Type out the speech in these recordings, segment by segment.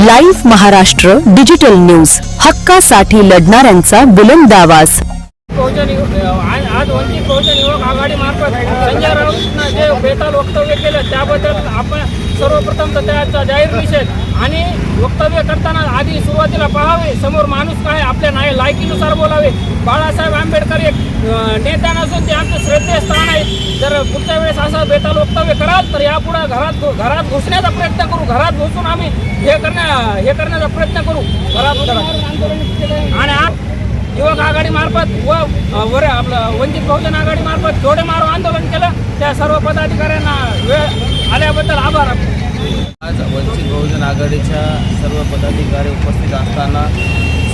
Live Maharashtra digital news. हक्कासाठी लढणाऱ्यांचा बुलंद आवाज. बहुजन आज वंचित बहुजन युवक आघाडी मार्फत संजय राऊत जे बेताल वक्तव्य केलं त्याबद्दल आपण सर्वप्रथम तर त्याचा जाहीर निषेध आणि वक्तव्य करताना आधी सुरुवातीला पाहावे समोर माणूस काय आपल्या नाही लायकीनुसार बोलावे. बाळासाहेब आंबेडकर एक अं, नेता नसून ते आमचं श्रद्धेय स्थान आहे. जर पुढच्या वेळेस असं बेताल वक्तव्य कराल तर यापुढे घरात घरात घुसण्याचा प्रयत्न करू घरात घुसून आम्ही हे करण्या हे करण्याचा प्रयत्न करू. घरात आणि आज युवक आघाडी मार्फत व वर आपलं वंचित बहुजन आघाडी मार्फत जोडे मारो आंदोलन केलं. त्या सर्व पदाधिकाऱ्यांना वेळ आल्याबद्दल आभार. आज वंचित बहुजन आघाडीच्या सर्व पदाधिकारी उपस्थित असताना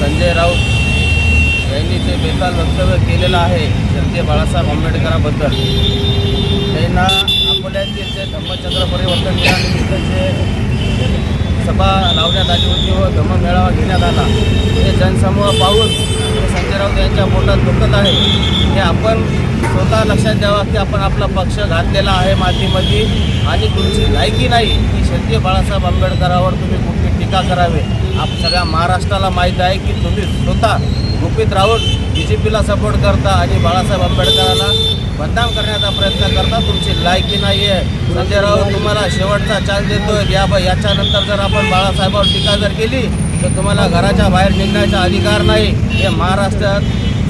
संजय राऊत यांनी जे बेताल वक्तव्य केलेलं आहे जनते बाळासाहेब आंबेडकराबद्दल त्यांना अकोल्यातील जे धम्मचक्र परिवर्तन दिनानिमित्त जे सभा लावण्यात आली होती व धम्म मेळावा घेण्यात आला हे जनसमूह पाहून संजय राऊत यांच्या पोटात दुखत आहे. हे आपण स्वतः लक्षात द्यावा की आपण आपला पक्ष घातलेला आहे मातीमध्ये. आणि तुमची लायकी नाही की शरदीय बाळासाहेब आंबेडकरावर तुम्ही कुठली टीका करावे. आप सगळ्या महाराष्ट्राला माहीत आहे की तुम्ही स्वतः गुपित राहून बी जे पीला सपोर्ट करता आणि बाळासाहेब आंबेडकरांना बदनाम करण्याचा प्रयत्न करता. तुमची लायकी नाही आहे संजय राऊत तुम्हाला शेवटचा चान्स देतोय. या याच्यानंतर जर आपण बाळासाहेबावर टीका जर केली तर तुम्हाला घराच्या बाहेर निघण्याचा अधिकार नाही. हे महाराष्ट्रात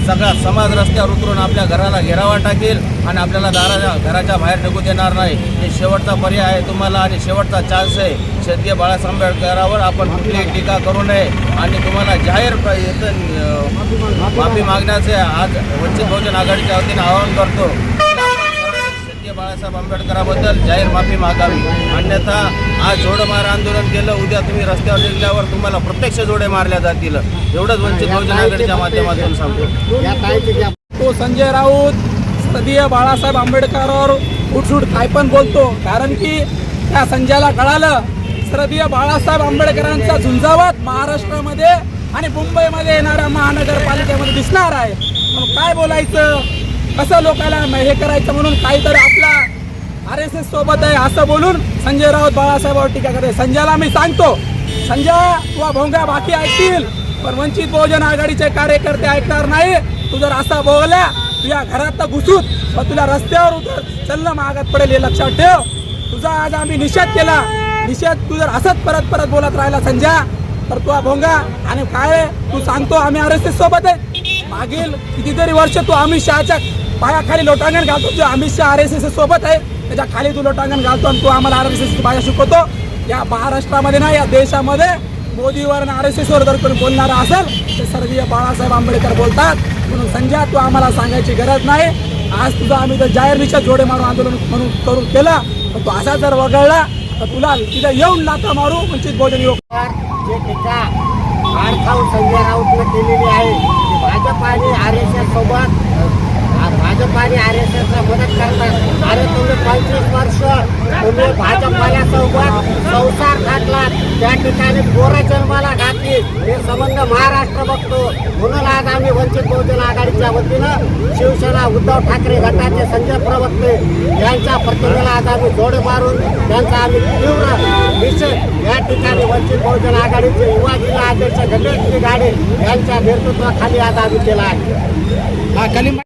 सगळा समाज रस्त्यावर उतरून आपल्या घराला घेरावा टाकेल आणि आपल्याला दाराच्या घराच्या बाहेर निघू देणार नाही. हे शेवटचा पर्याय आहे तुम्हाला आणि शेवटचा चान्स आहे. क्षेत्रीय बाळासाहेब आंबेडकरावर आपण कुठलीही टीका करू नये. आणि तुम्हाला जाहीर माफी मागण्याचे आज वंचित बहुजन आघाडीच्या वतीनं आवाहन करतो. बाळासाहेब आंबेडकराबद्दल जाहीर माफी मागावी. अन्यथा आज जोडमार आंदोलन केलं उद्या तुम्ही रस्त्यावर निघल्यावर तुम्हाला प्रत्यक्ष जोडे मारल्या जातील. एवढंच वंचित बहुजन आघाडीच्या माध्यमातून सांगतो. तो संजय राऊत सदीय बाळासाहेब आंबेडकरांवर उठसूट काय पण बोलतो. कारण की त्या संजयला कळालं श्रद्धीय बाळासाहेब आंबेडकरांचा झुंजावत महाराष्ट्रामध्ये आणि मुंबईमध्ये येणाऱ्या महानगरपालिकेमध्ये दिसणार आहे. म्हणून काय बोलायचं? कसं लोकांना हे करायचं म्हणून काहीतरी आपला आर एस एस सोबत आहे असं बोलून संजय राऊत बाळासाहेबावर टीका करते. संजयला मी सांगतो संजय तुला भोंगा बाकी ऐकतील पण वंचित बहुजन आघाडीचे कार्यकर्ते ऐकणार नाही. तू जर असा बोलला तुझ्या घरात तर घुसूत मग तुला रस्त्यावर उतर चल मागत पडेल हे लक्षात ठेव. तुझा आज आम्ही निषेध केला. निषेध तू जर असंच परत परत बोलत राहिला संजय तर तू भोंगा आणि काय तू सांगतो आम्ही आर एस एस सोबत आहे. मागील कितीतरी वर्ष तू अमित शहाच्या पायाखाली लोटांगण घालतो. जो Amit Shah R S S सोबत आहे त्याच्याखाली तू लोटांगण घालतो आणि तू आम्हाला आर एस एस भाषा शिकवतो. या महाराष्ट्रामध्ये ना या देशामध्ये मोदीवर आर एस एसवर जर कोणी बोलणारा असेल तर सर्वीय बाळासाहेब आंबेडकर बोलतात. म्हणून संजय तू आम्हाला सांगायची गरज नाही. आज तुझा आम्ही जर जाहीर निषेध जोडे मारून आंदोलन म्हणून करून केलं तर तू असा जर वगळला तर तुला तिथे येऊन लाथा मारू वंचित बहुजन येऊ जे टीका खाऊन संजय राऊतनं केलेली आहे भाजप आणि आर एस एस सोबत भाजप आणि आर एस एसला मदत करतात. अरे तुम्ही पंचवीस वर्ष तुम्ही भाजपवाल्यासोबत संसार घातला. त्या ठिकाणी पोरं जन्माला घातली. हे संबंध महाराष्ट्र बघतो. म्हणून आज आम्ही वंचित बहुजन आघाडीच्या वतीनं शिवसेना उद्धव ठाकरे गटाचे संजय प्रवक्ते यांच्या प्रतिमेला आज आम्ही जोड मारून त्यांचा आम्ही तीव्र निषेध या ठिकाणी वंचित बहुजन आघाडीचे युवा जिल्हा अध्यक्ष गणेश गाडे यांच्या नेतृत्वाखाली आज आम्ही केला आहे.